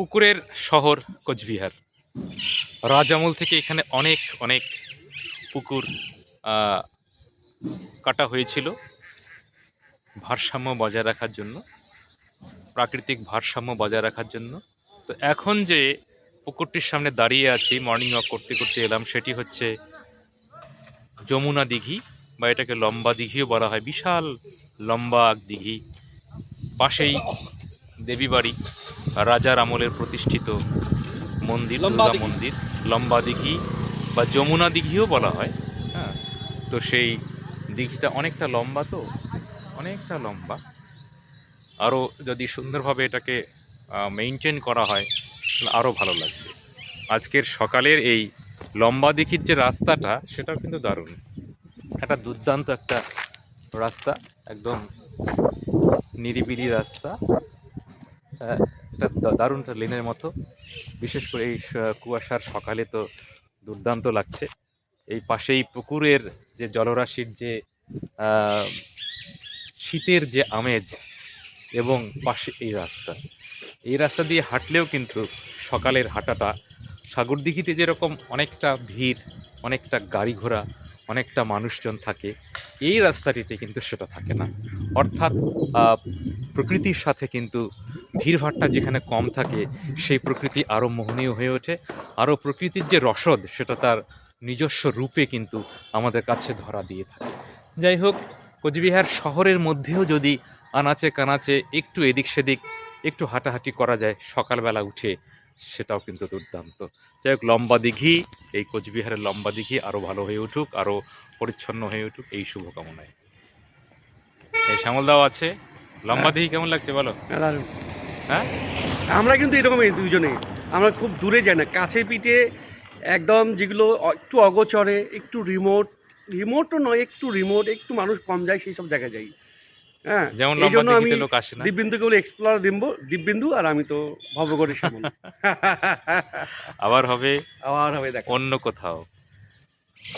পুকুরের শহর কোচবিহার। রাজামল থেকে এখানে অনেক অনেক পুকুর কাটা হয়েছিল ভারসাম্য বজায় রাখার জন্য, প্রাকৃতিক ভারসাম্য বজায় রাখার জন্য। তো এখন যে পুকুরটির সামনে দাঁড়িয়ে আছি মর্নিং ওয়াক করতে করতে এলাম, সেটি হচ্ছে যমুনা দিঘি, বা এটাকে লম্বা দিঘিও বলা হয়, বিশাল লম্বা দিঘি। পাশেই দেবীবাড়ি রাজার আমলের প্রতিষ্ঠিত মন্দির লম্বা দুর্গা মন্দির লম্বা দিঘি বা যমুনা দিঘিও বলা হয় হ্যাঁ? তো সেই দিঘিটা অনেকটা লম্বা তো? অনেকটা লম্বা। আরও যদি সুন্দরভাবে এটাকে মেনটেন করা হয় তাহলে আরও ভালো লাগবে। আজকের সকালের এই লম্বা দিঘির যে রাস্তাটা সেটাও কিন্তু দারুণ। একটা দুর্দান্ত একটা রাস্তা একদম নিরিবিলি রাস্তা। একটা দারুণ লেনের মতো। বিশেষ করে এই কুয়াশার সকালে তো দুর্দান্ত লাগছে। এই পাশেই পুকুরের যে জলরাশির যে শীতের যে আমেজ এবং পাশে এই রাস্তা। এই রাস্তা দিয়ে হাঁটলেও কিন্তু সকালের হাঁটাটা সাগরদিঘিতে যেরকম অনেকটা ভিড়, অনেকটা গাড়ি ঘোড়া, অনেকটা মানুষজন থাকে, এই রাস্তাটিতে কিন্তু সেটা থাকে না। অর্থাৎ প্রকৃতির সাথে কিন্তু ভিড়ভাট্টা যেখানে কম থাকে সেই প্রকৃতি আরও মোহনীয় হয়ে ওঠে। আরও প্রকৃতির যে রসদ সেটা তার নিজস্ব রূপে কিন্তু আমাদের কাছে ধরা দিয়ে থাকে। যাই হোক কোচবিহার শহরের মধ্যেও যদি আনাচে কানাচে একটু এদিক সেদিক একটু হাঁটাহাঁটি করা যায় সকালবেলা উঠে সেটাও কিন্তু দুর্দান্ত। যাই হোক লম্বা দিঘি এই কোচবিহারের লম্বা দিঘি আরও ভালো হয়ে উঠুক আরও পরিচ্ছন্ন হয়ে উঠুক এই শুভকামনায়। এই শ্যামলদাও আছে। লম্বা দিঘি কেমন লাগছে বলো? দারুণ। হ্যাঁ? আমরা কিন্তু এরকমই দুজনেই। আমরা খুব দূরে যাই না। কাছে পিঠে একদম যেগুলো একটু অগোচরে একটু রিমোট রিমোটও নয় একটু রিমোট একটু মানুষ কম যায় সেই সব জায়গায় যাই। হ্যাঁ যেমন এই জন্য আমি দিব্যেন্দুকে বলে এক্সপ্লোর দিব্য দিব্যেন্দু আর আমি তো ভবগড়ের সামনে। আবার হবে আবার হবে দেখা। অন্য কোথাও।